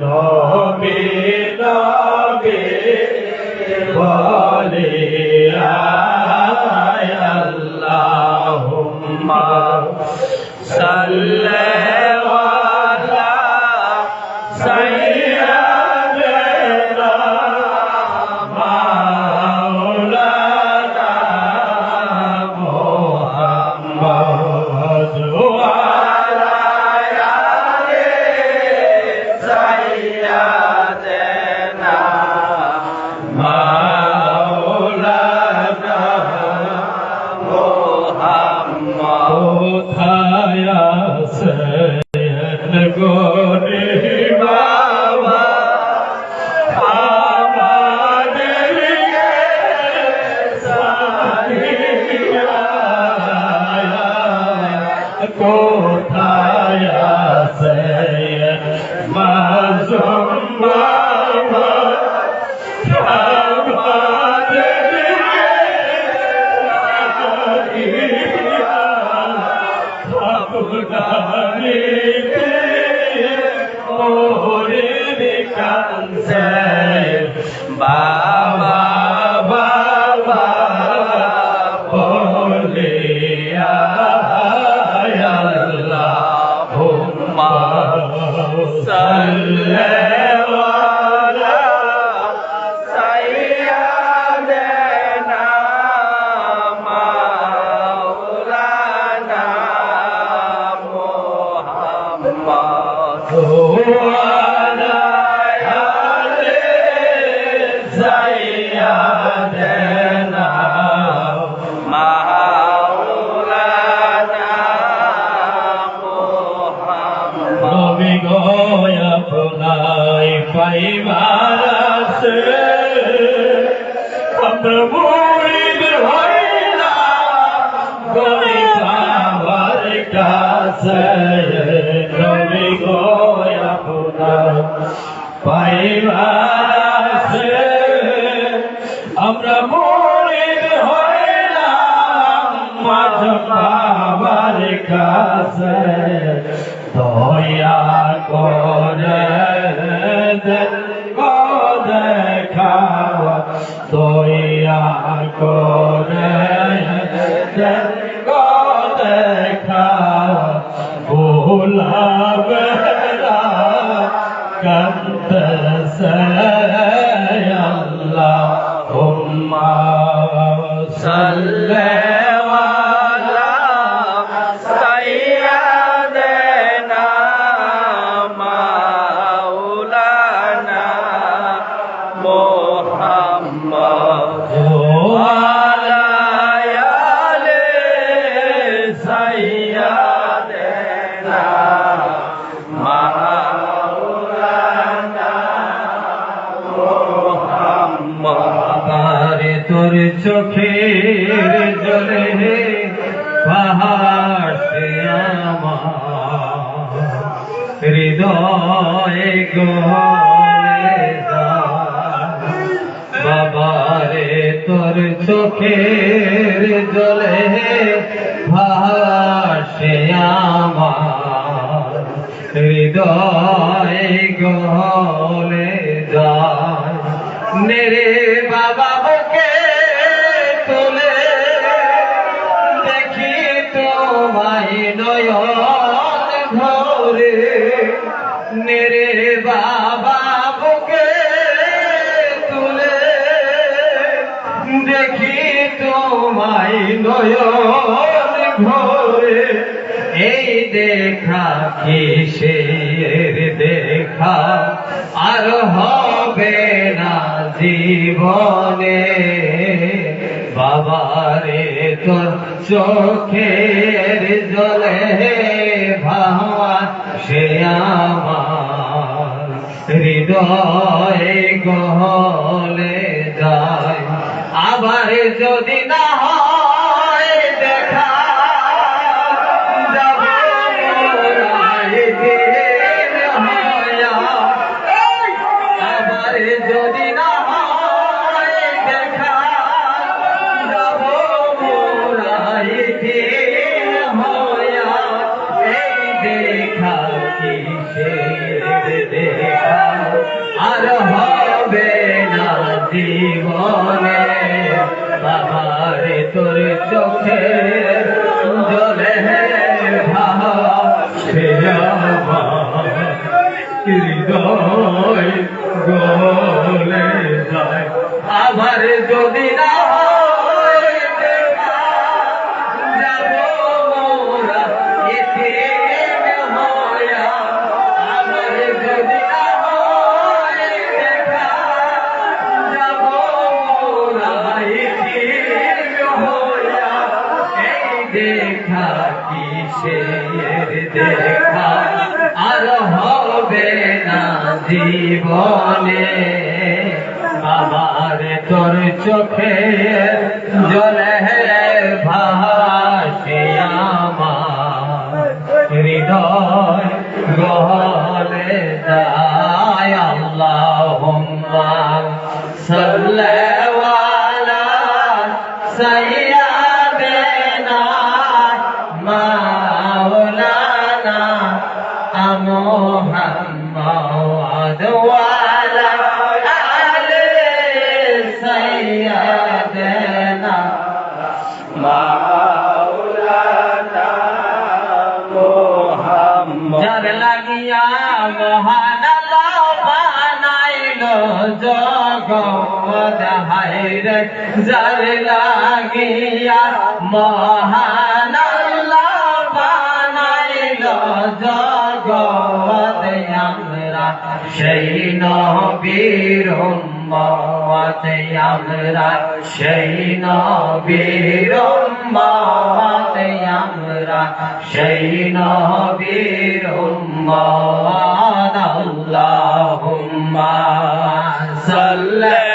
নবী নবী বলে কোথায় আছেন মাজুম আমরা মুরিদ হইলাম গরিবার কাছে নবী গো আছে। আমরা মুরিদ হইলাম মাঝ বাবার কাছে, দয়া করে দেন গো দেখাওয়া দয়া করে দেখাওয়া ভুলাবে না কান্দসে আল্লাহ হুম্মা। তোর চোখের জলে পাহাড় সে আমার। হৃদয় গলে বাবারে তোর চোখের জলে ভাসে আমার। হৃদয় গলে যায় নেরে বাবা নেরে বাবা বুকে তুলে দেখি তোমায় নয়ন ভরে এই দেখা কিসের দেখা আর হবে না জীবনে বাবারে তোর চোখের জলে ভাবা সে আমার হৃদয় গহলে যায়। আবার যদি না जो মহান বানাইল জগদ হাইরে জর লাগিয়া মহান বানাইল জগদ আমরা সেই নবীর উম্মাতে আমরা সেই নবীর উম্মাতে আমরা সেই নবীর উম্মাত আল্লাহুম্মা সাল্লাল্লাহু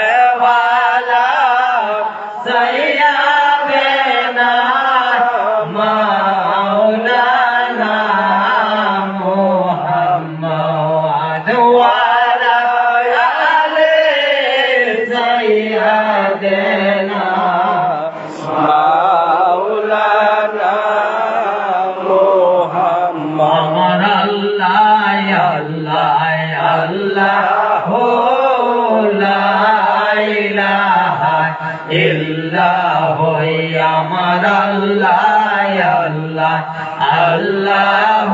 আল্লাহ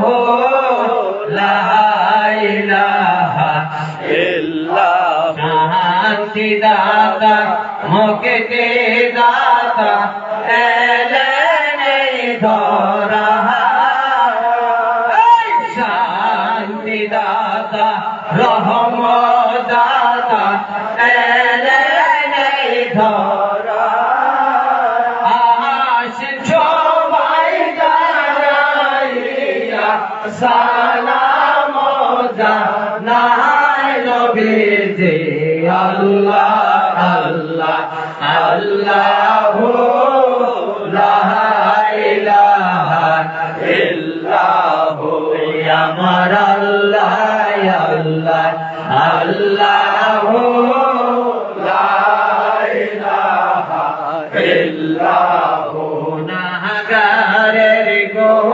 শান্তি দাতা মুক্তি দাতা এলে ধরা। সালাম জানাই নবীজি আল্লাহ আল্লাহ আল্লাহ লা ইলাহা ইল্লাহ আমার আল্লাহ আল্লাহ আল্লাহ go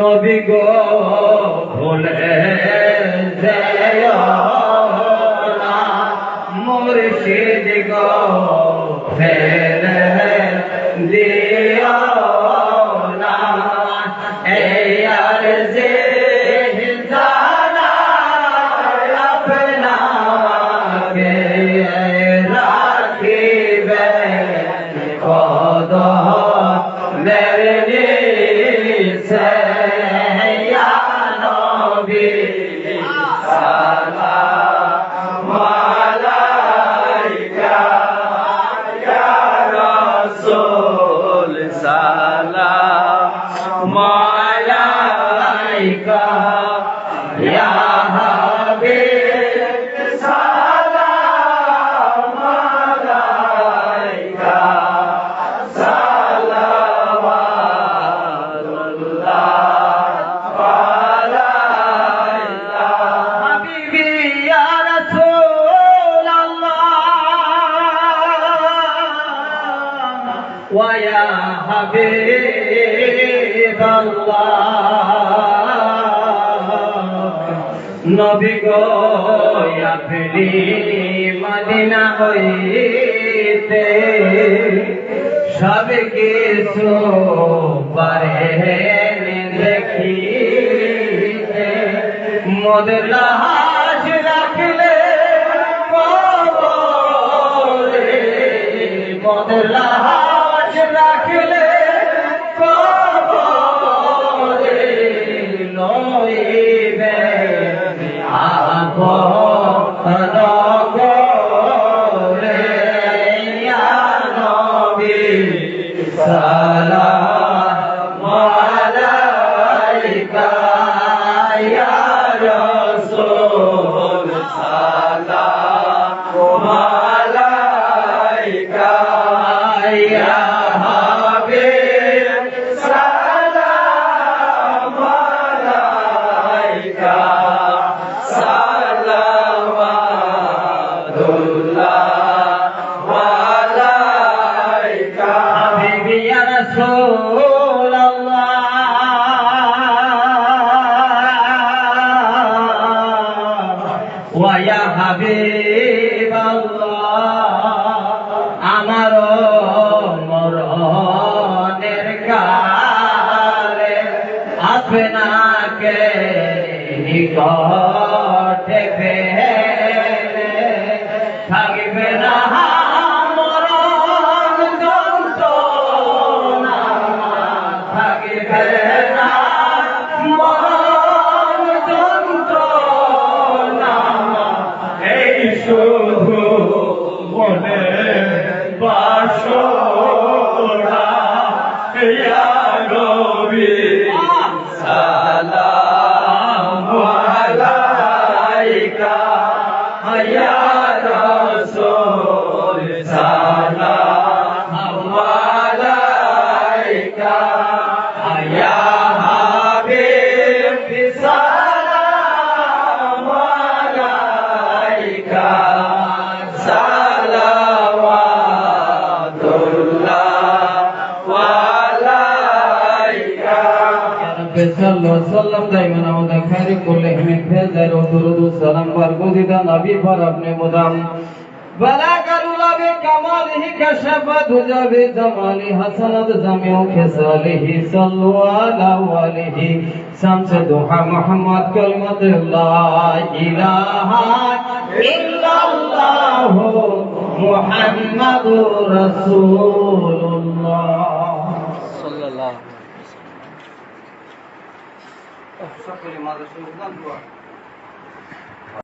নবী গো ভুলে যেও না মুর্শিদ গো ফেরে সালাম গো আপনি মদিনা হইতে সব কিছু পারেন দেখিতে। মোদের রাখলে মোদের رسول سلام ওয়া হাবিবাল্লাহ আমার মরণের কালে আপনাকে নিকটে পেলে থাকবে না মরণ যন্ত্রণা থাকবে সাল্লাম দাইমান আমাদের খাইরে করলে হিমে ফেজার ও দুরুদ সালাম বার গদিদা নবী পর আপনি মুদাম। বলা করুলা বে কামালিহি কশফত সকলে মাদ্রাসা